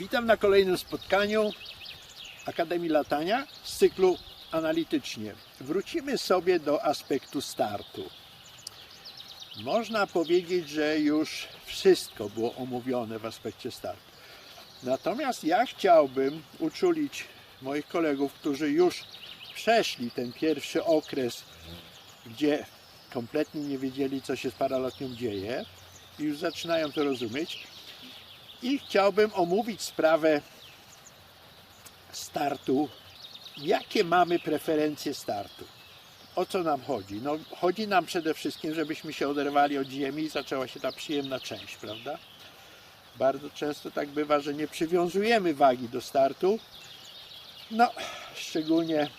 Witam na kolejnym spotkaniu Akademii Latania z cyklu analitycznie. Wrócimy sobie do aspektu startu. Można powiedzieć, że już wszystko było omówione w aspekcie startu. Natomiast ja chciałbym uczulić moich kolegów, którzy już przeszli ten pierwszy okres, gdzie kompletnie nie wiedzieli, co się z paralotnią dzieje i już zaczynają to rozumieć. I chciałbym omówić sprawę startu. Jakie mamy preferencje startu? O co nam chodzi? No, chodzi nam przede wszystkim, żebyśmy się oderwali od ziemi i zaczęła się ta przyjemna część, prawda? Bardzo często tak bywa, że nie przywiązujemy wagi do startu. No, szczególnie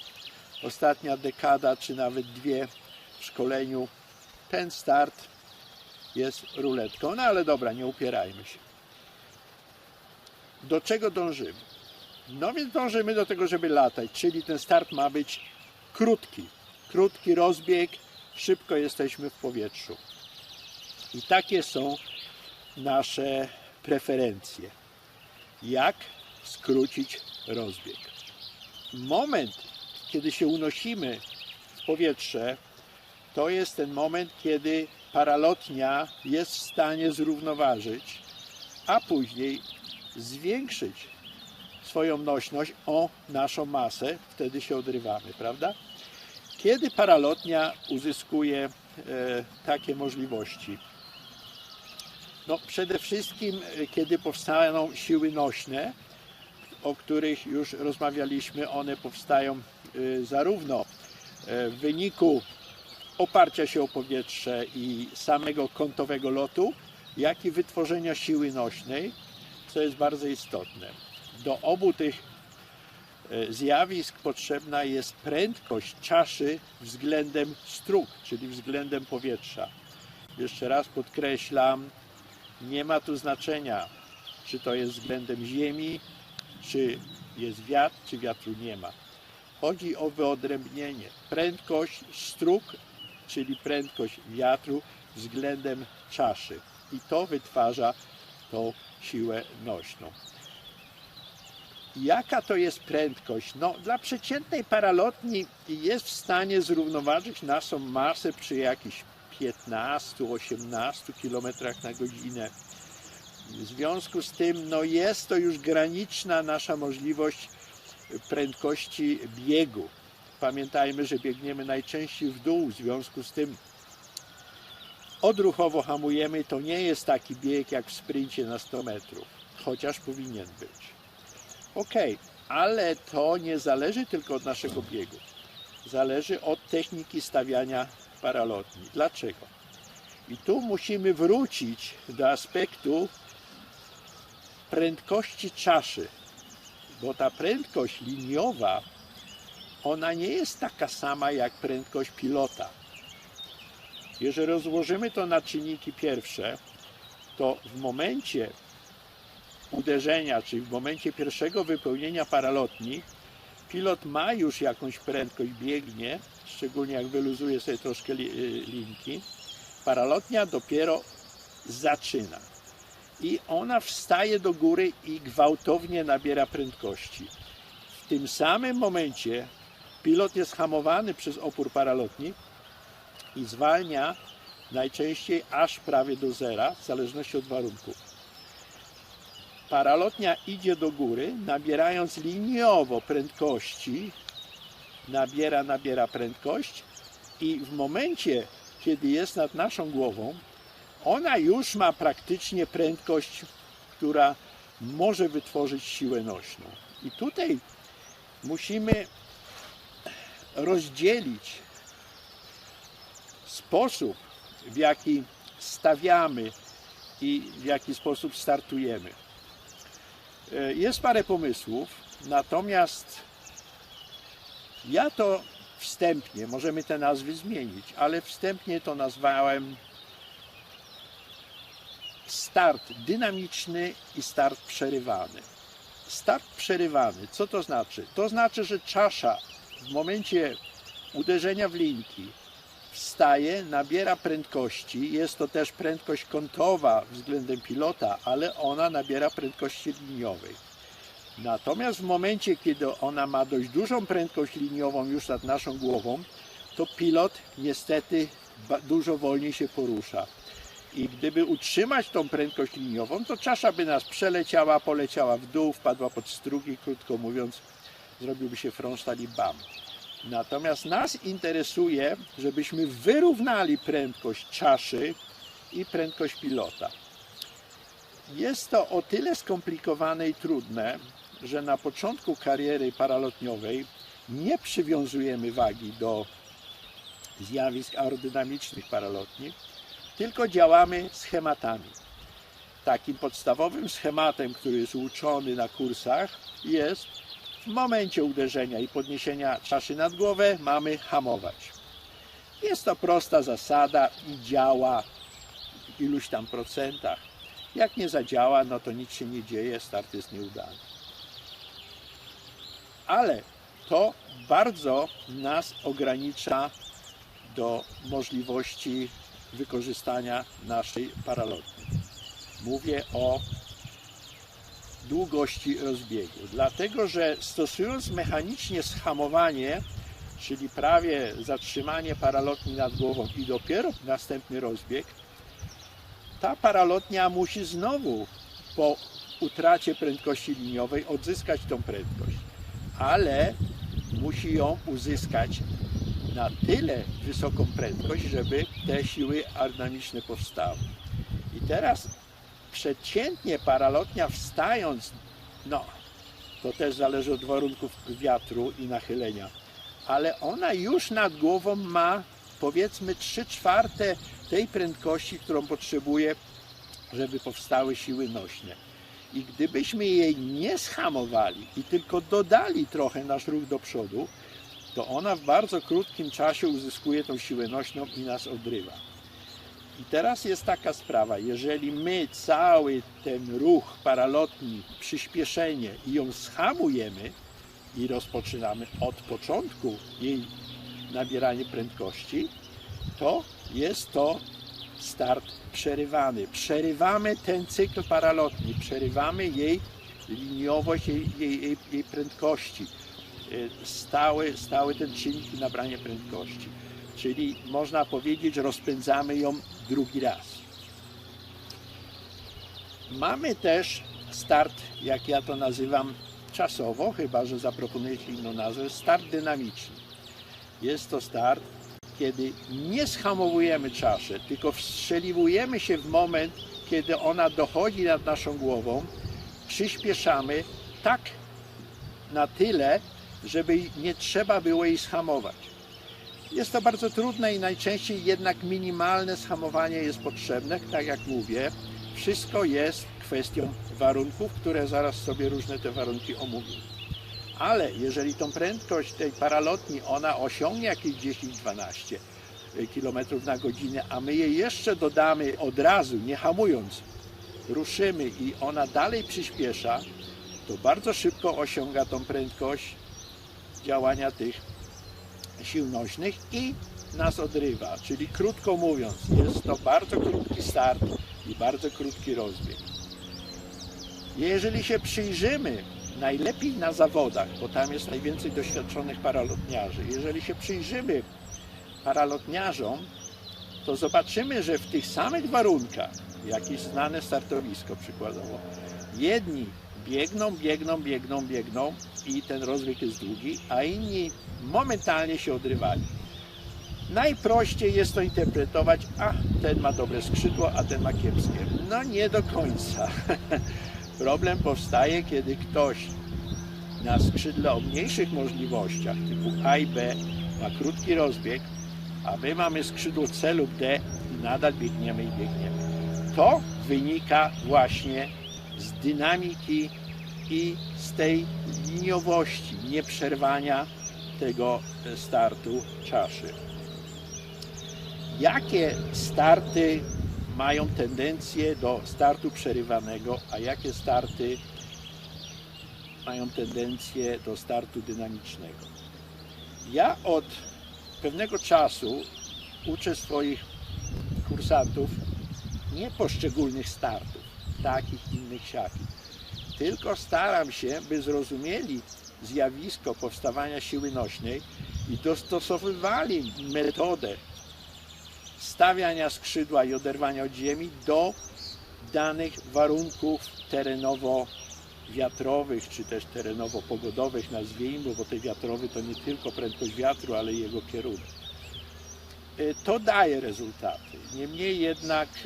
ostatnia dekada, czy nawet dwie w szkoleniu, ten start jest ruletką. No ale dobra, nie upierajmy się. Do czego dążymy? No więc dążymy do tego, żeby latać, czyli ten start ma być krótki. Krótki rozbieg, szybko jesteśmy w powietrzu. I takie są nasze preferencje. Jak skrócić rozbieg? Moment, kiedy się unosimy w powietrze, to jest ten moment, kiedy paralotnia jest w stanie zrównoważyć, a później zwiększyć swoją nośność o naszą masę, wtedy się odrywamy, prawda? Kiedy paralotnia uzyskuje e, takie możliwości? No, przede wszystkim, e, kiedy powstaną siły nośne, o których już rozmawialiśmy, one powstają e, zarówno w wyniku oparcia się o powietrze i samego kątowego lotu, jak i wytworzenia siły nośnej, co jest bardzo istotne. Do obu tych e, zjawisk potrzebna jest prędkość czaszy względem strug, czyli względem powietrza. Jeszcze raz podkreślam, nie ma tu znaczenia, czy to jest względem ziemi, czy jest wiatr, czy wiatru nie ma. Chodzi o wyodrębnienie. Prędkość strug, czyli prędkość wiatru względem czaszy. I to wytwarza tą siłę nośną. Jaka to jest prędkość? No, dla przeciętnej paralotni jest w stanie zrównoważyć naszą masę przy jakichś 15-18 km na godzinę. W związku z tym no jest to już graniczna nasza możliwość prędkości biegu. Pamiętajmy, że biegniemy najczęściej w dół, w związku z tym odruchowo hamujemy. To nie jest taki bieg jak w sprincie na 100 metrów, chociaż powinien być. Ok, ale to nie zależy tylko od naszego biegu. Zależy od techniki stawiania paralotni. Dlaczego? I tu musimy wrócić do aspektu prędkości czaszy, bo ta prędkość liniowa, ona nie jest taka sama jak prędkość pilota. Jeżeli rozłożymy to na czynniki pierwsze, to w momencie uderzenia, czyli w momencie pierwszego wypełnienia paralotni, pilot ma już jakąś prędkość, biegnie, szczególnie jak wyluzuje sobie troszkę y, linki. Paralotnia dopiero zaczyna. I ona wstaje do góry i gwałtownie nabiera prędkości. W tym samym momencie pilot jest hamowany przez opór paralotni i zwalnia najczęściej aż prawie do zera, w zależności od warunków. Paralotnia idzie do góry, nabierając liniowo prędkości, nabiera, nabiera prędkość i w momencie, kiedy jest nad naszą głową, ona już ma praktycznie prędkość, która może wytworzyć siłę nośną. I tutaj musimy rozdzielić sposób, w jaki stawiamy i w jaki sposób startujemy. E, Jest parę pomysłów, natomiast ja to wstępnie, możemy te nazwy zmienić, ale wstępnie to nazwałem start dynamiczny i start przerywany. Start przerywany, co to znaczy? To znaczy, że czasza w momencie uderzenia w linki wstaje, nabiera prędkości. Jest to też prędkość kątowa względem pilota, ale ona nabiera prędkości liniowej. Natomiast w momencie, kiedy ona ma dość dużą prędkość liniową już nad naszą głową, to pilot niestety dużo wolniej się porusza. I gdyby utrzymać tą prędkość liniową, to czasza by nas przeleciała, poleciała w dół, wpadła pod strugi, krótko mówiąc, zrobiłby się fronsztal i bam. Natomiast nas interesuje, żebyśmy wyrównali prędkość czaszy i prędkość pilota. Jest to o tyle skomplikowane i trudne, że na początku kariery paralotniowej nie przywiązujemy wagi do zjawisk aerodynamicznych paralotni, tylko działamy schematami. Takim podstawowym schematem, który jest uczony na kursach, jest w momencie uderzenia i podniesienia czaszy nad głowę mamy hamować. Jest to prosta zasada i działa w iluś tam procentach. Jak nie zadziała, no to nic się nie dzieje, start jest nieudany. Ale to bardzo nas ogranicza do możliwości wykorzystania naszej paralotni. Mówię o długości rozbiegu, dlatego że stosując mechanicznie schamowanie, czyli prawie zatrzymanie paralotni nad głową i dopiero następny rozbieg, ta paralotnia musi znowu po utracie prędkości liniowej odzyskać tą prędkość, ale musi ją uzyskać na tyle wysoką prędkość, żeby te siły aerodynamiczne powstały. I teraz przeciętnie paralotnia wstając, no to też zależy od warunków wiatru i nachylenia, ale ona już nad głową ma powiedzmy 3 czwarte tej prędkości, którą potrzebuje, żeby powstały siły nośne. I gdybyśmy jej nie schamowali i tylko dodali trochę nasz ruch do przodu, to ona w bardzo krótkim czasie uzyskuje tą siłę nośną i nas odrywa. I teraz jest taka sprawa, jeżeli my cały ten ruch paralotni, przyspieszenie i ją schamujemy i rozpoczynamy od początku jej nabieranie prędkości, to jest to start przerywany. Przerywamy ten cykl paralotni, przerywamy jej liniowość, jej, jej, jej, jej prędkości. Y, Stały, stały ten czynnik i nabranie prędkości. Czyli można powiedzieć, rozpędzamy ją drugi raz. Mamy też start, jak ja to nazywam czasowo, chyba że zaproponujecie inną nazwę, start dynamiczny. Jest to start, kiedy nie schamowujemy czaszy, tylko wstrzeliwujemy się w moment, kiedy ona dochodzi nad naszą głową, przyspieszamy tak na tyle, żeby nie trzeba było jej schamować. Jest to bardzo trudne i najczęściej jednak minimalne schamowanie jest potrzebne, tak jak mówię. Wszystko jest kwestią warunków, które zaraz sobie różne te warunki omówimy. Ale jeżeli tą prędkość tej paralotni ona osiągnie jakieś 10-12 km na godzinę, a my jej jeszcze dodamy od razu, nie hamując, ruszymy i ona dalej przyspiesza, to bardzo szybko osiąga tą prędkość działania tych sił nośnych i nas odrywa. Czyli krótko mówiąc, jest to bardzo krótki start i bardzo krótki rozbieg. Jeżeli się przyjrzymy, najlepiej na zawodach, bo tam jest najwięcej doświadczonych paralotniarzy, jeżeli się przyjrzymy paralotniarzom, to zobaczymy, że w tych samych warunkach, jakieś znane startowisko przykładowo, jedni biegną, biegną, biegną, biegną i ten rozbieg jest długi, a inni momentalnie się odrywali. Najprościej jest to interpretować, a ten ma dobre skrzydło, a ten ma kiepskie. No nie do końca. Problem powstaje, kiedy ktoś na skrzydle o mniejszych możliwościach, typu A i B, ma krótki rozbieg, a my mamy skrzydło C lub D i nadal biegniemy i biegniemy. To wynika właśnie z dynamiki i z tej liniowości, nieprzerwania tego startu czaszy. Jakie starty mają tendencję do startu przerywanego, a jakie starty mają tendencję do startu dynamicznego? Ja od pewnego czasu uczę swoich kursantów nie poszczególnych startów, takich, innych, siakich, tylko staram się, by zrozumieli zjawisko powstawania siły nośnej i dostosowywali metodę stawiania skrzydła i oderwania od ziemi do danych warunków terenowo-wiatrowych, czy też terenowo-pogodowych, nazwijmy, bo te wiatrowy to nie tylko prędkość wiatru, ale jego kierunek. E, To daje rezultaty. Niemniej jednak e,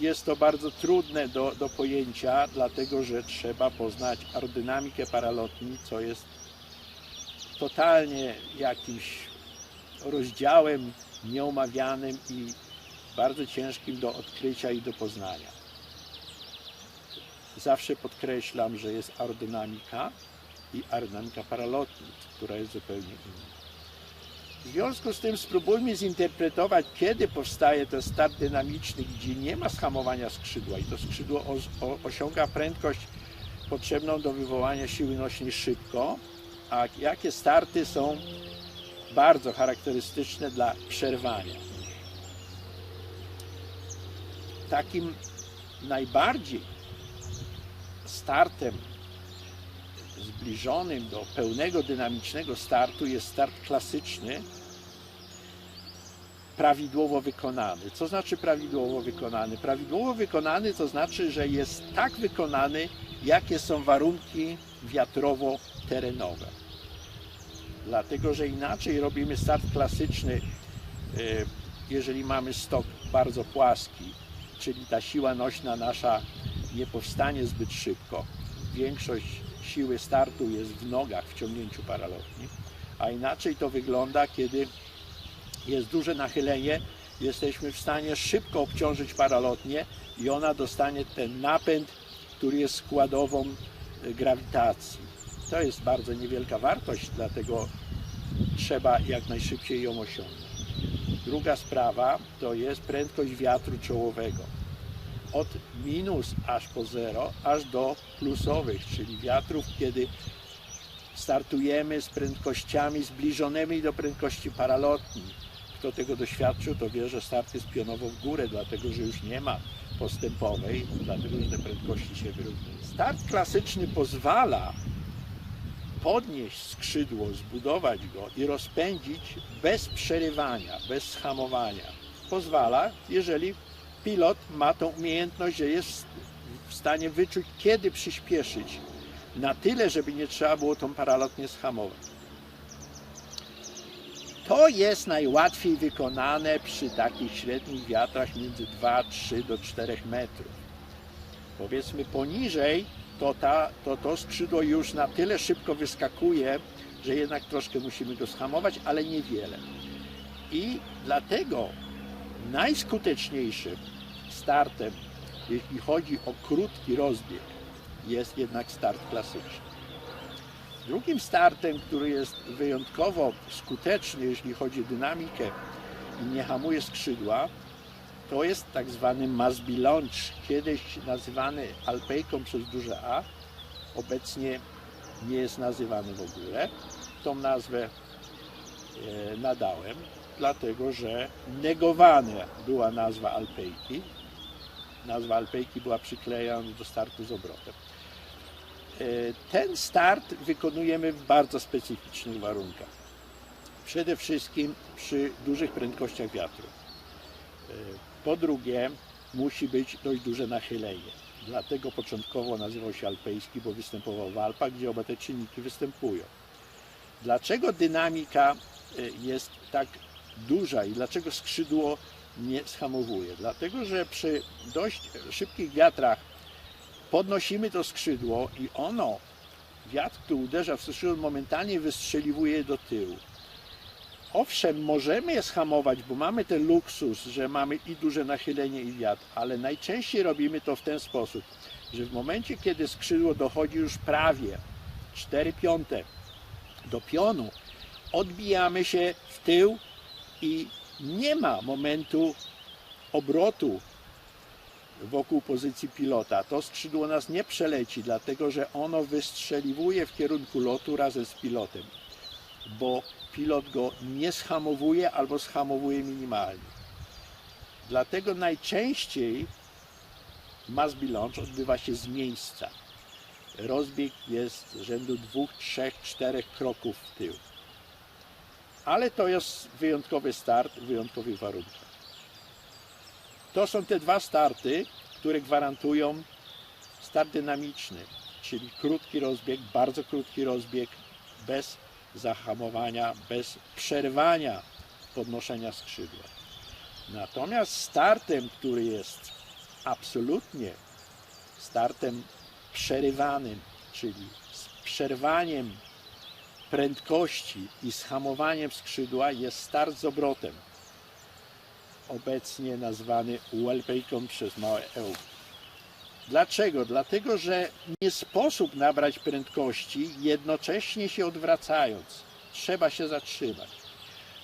jest to bardzo trudne do, do pojęcia, dlatego że trzeba poznać aerodynamikę paralotni, co jest totalnie jakimś rozdziałem nieomawianym i bardzo ciężkim do odkrycia i do poznania. Zawsze podkreślam, że jest aerodynamika i aerodynamika paralotni, która jest zupełnie inna. W związku z tym spróbujmy zinterpretować, kiedy powstaje ten start dynamiczny, gdzie nie ma schamowania skrzydła i to skrzydło osiąga prędkość potrzebną do wywołania siły nośnej szybko, a jakie starty są bardzo charakterystyczne dla przerwania. Takim najbardziej startem zbliżonym do pełnego dynamicznego startu jest start klasyczny, prawidłowo wykonany. Co znaczy prawidłowo wykonany? Prawidłowo wykonany to znaczy, że jest tak wykonany, jakie są warunki wiatrowo-terenowe. Dlatego, że inaczej robimy start klasyczny, e, jeżeli mamy stok bardzo płaski, czyli ta siła nośna nasza nie powstanie zbyt szybko. Większość siły startu jest w nogach w ciągnięciu paralotni, a inaczej to wygląda, kiedy jest duże nachylenie, jesteśmy w stanie szybko obciążyć paralotnię i ona dostanie ten napęd, który jest składową e, grawitacji. To jest bardzo niewielka wartość, dlatego trzeba jak najszybciej ją osiągnąć. Druga sprawa to jest prędkość wiatru czołowego. Od minus aż po zero, aż do plusowych, czyli wiatrów, kiedy startujemy z prędkościami zbliżonymi do prędkości paralotni. Kto tego doświadczył, to wie, że start jest pionowo w górę, dlatego że już nie ma postępowej, dlatego że te prędkości się wyrównują. Start klasyczny pozwala podnieść skrzydło, zbudować go i rozpędzić bez przerywania, bez hamowania. Pozwala, jeżeli pilot ma tą umiejętność, że jest w stanie wyczuć, kiedy przyspieszyć na tyle, żeby nie trzeba było tą paralotnię schamować. To jest najłatwiej wykonane przy takich średnich wiatrach między 2, 3 do 4 metrów. Powiedzmy poniżej, to, ta, to to skrzydło już na tyle szybko wyskakuje, że jednak troszkę musimy go schamować, ale niewiele. I dlatego najskuteczniejszym startem, jeśli chodzi o krótki rozbieg, jest jednak start klasyczny. Drugim startem, który jest wyjątkowo skuteczny, jeśli chodzi o dynamikę i nie hamuje skrzydła, to jest tak zwany Masby Launch, kiedyś nazywany alpejką przez duże A, obecnie nie jest nazywany w ogóle. Tą nazwę e, nadałem, dlatego że negowana była nazwa alpejki. Nazwa alpejki była przyklejona do startu z obrotem. E, Ten start wykonujemy w bardzo specyficznych warunkach. Przede wszystkim przy dużych prędkościach wiatru. E, Po drugie, musi być dość duże nachylenie. Dlatego początkowo nazywał się alpejski, bo występował w Alpach, gdzie oba te czynniki występują. Dlaczego dynamika e, jest tak duża i dlaczego skrzydło nie schamowuje? Dlatego, że przy dość szybkich wiatrach podnosimy to skrzydło i ono, wiatr, który uderza w skrzydło, momentalnie wystrzeliwuje do tyłu. Owszem, możemy je schamować, bo mamy ten luksus, że mamy i duże nachylenie i wiatr, ale najczęściej robimy to w ten sposób, że w momencie, kiedy skrzydło dochodzi już prawie 4 piąte do pionu, odbijamy się w tył i nie ma momentu obrotu wokół pozycji pilota. To skrzydło nas nie przeleci, dlatego że ono wystrzeliwuje w kierunku lotu razem z pilotem, bo pilot go nie schamowuje albo schamowuje minimalnie. Dlatego najczęściej Masby Launch odbywa się z miejsca. rozbieg jest rzędu dwóch, trzech, czterech kroków w tył. Ale to jest wyjątkowy start w wyjątkowych warunkach. To są te dwa starty, które gwarantują start dynamiczny, czyli krótki rozbieg, bardzo krótki rozbieg, bez zahamowania, bez przerwania podnoszenia skrzydła. Natomiast startem, który jest absolutnie startem przerywanym, czyli z przerwaniem prędkości i z hamowaniem skrzydła jest start z obrotem. Obecnie nazwany wellpejką przez małe eł. Dlaczego? Dlatego, że nie sposób nabrać prędkości jednocześnie się odwracając. Trzeba się zatrzymać.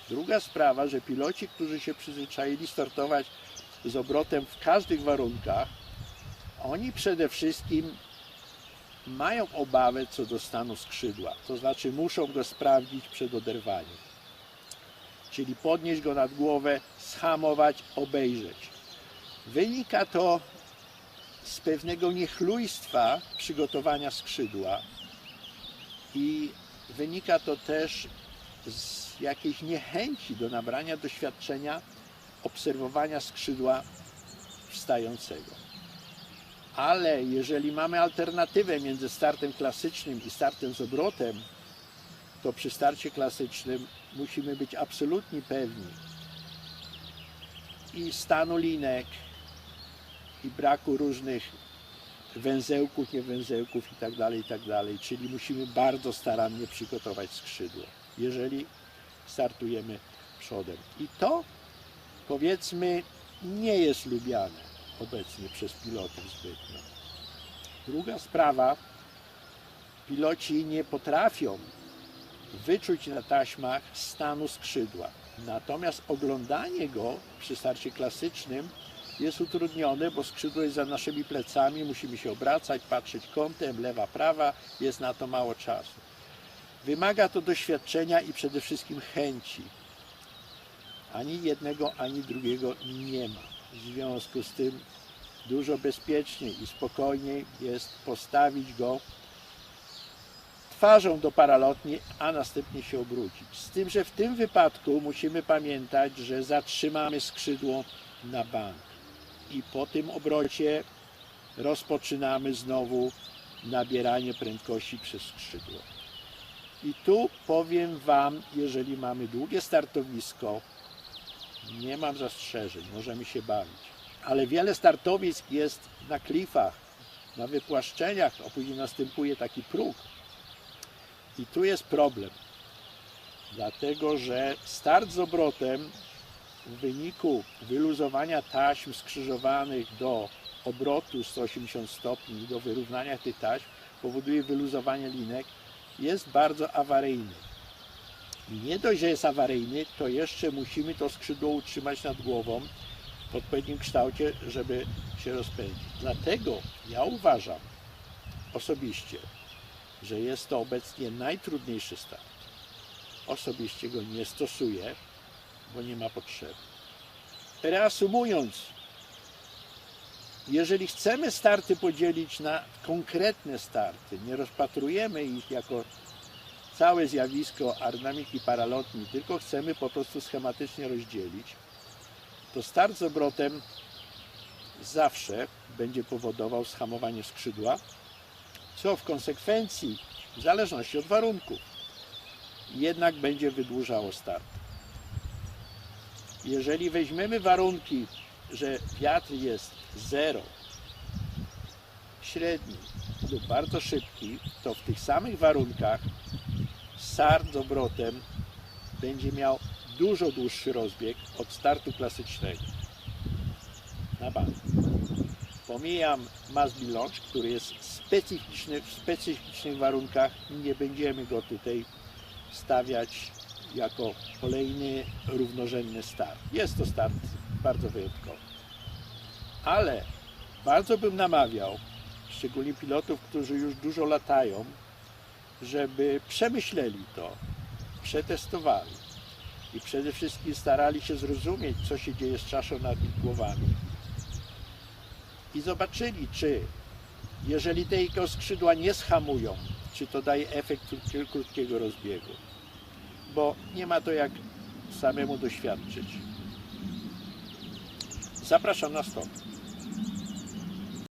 Druga sprawa, że piloci, którzy się przyzwyczaili startować z obrotem w każdych warunkach, oni przede wszystkim mają obawę co do stanu skrzydła. To znaczy muszą go sprawdzić przed oderwaniem. Czyli podnieść go nad głowę, schamować, obejrzeć. Wynika to z pewnego niechlujstwa przygotowania skrzydła i wynika to też z jakiejś niechęci do nabrania doświadczenia obserwowania skrzydła wstającego. Ale jeżeli mamy alternatywę między startem klasycznym i startem z obrotem, to przy starcie klasycznym musimy być absolutnie pewni i stanu linek, i braku różnych węzełków, niewęzełków i tak dalej, i tak. Czyli musimy bardzo starannie przygotować skrzydło, jeżeli startujemy przodem. I to powiedzmy nie jest lubiane obecnie przez pilotów zbytnio. Druga sprawa, piloci nie potrafią wyczuć na taśmach stanu skrzydła. Natomiast oglądanie go przy starcie klasycznym jest utrudnione, bo skrzydło jest za naszymi plecami, musimy się obracać, patrzeć kątem, lewa, prawa, jest na to mało czasu. Wymaga to doświadczenia i przede wszystkim chęci. Ani jednego, ani drugiego nie ma. W związku z tym dużo bezpieczniej i spokojniej jest postawić go twarzą do paralotni, a następnie się obrócić. Z tym, że w tym wypadku musimy pamiętać, że zatrzymamy skrzydło na bank i po tym obrocie rozpoczynamy znowu nabieranie prędkości przez skrzydło. I tu powiem Wam, jeżeli mamy długie startowisko, nie mam zastrzeżeń, możemy się bawić. Ale wiele startowisk jest na klifach, na wypłaszczeniach, a później następuje taki próg. I tu jest problem. Dlatego, że start z obrotem w wyniku wyluzowania taśm skrzyżowanych do obrotu 180 stopni, do wyrównania tych taśm, powoduje wyluzowanie linek, jest bardzo awaryjny. Nie dość, że jest awaryjny, to jeszcze musimy to skrzydło utrzymać nad głową w odpowiednim kształcie, żeby się rozpędzić. Dlatego ja uważam osobiście, że jest to obecnie najtrudniejszy start. Osobiście go nie stosuję, bo nie ma potrzeby. Reasumując, jeżeli chcemy starty podzielić na konkretne starty, nie rozpatrujemy ich jako całe zjawisko aerodynamiki paralotni, tylko chcemy po prostu schematycznie rozdzielić, to start z obrotem zawsze będzie powodował schamowanie skrzydła, co w konsekwencji, w zależności od warunków, jednak będzie wydłużało start. Jeżeli weźmiemy warunki, że wiatr jest 0, średni lub bardzo szybki, to w tych samych warunkach start z obrotem będzie miał dużo dłuższy rozbieg od startu klasycznego na bank. Pomijam Masby Launch, który jest specyficzny w specyficznych warunkach. Nie będziemy go tutaj stawiać jako kolejny równorzędny start. Jest to start bardzo wyjątkowy. Ale bardzo bym namawiał, szczególnie pilotów, którzy już dużo latają, żeby przemyśleli to, przetestowali i przede wszystkim starali się zrozumieć, co się dzieje z czaszą nad ich głowami i zobaczyli, czy Jeżeli te skrzydła nie schamują, czy to daje efekt krótkie- krótkiego rozbiegu? Bo nie ma to jak samemu doświadczyć. Zapraszam na stop.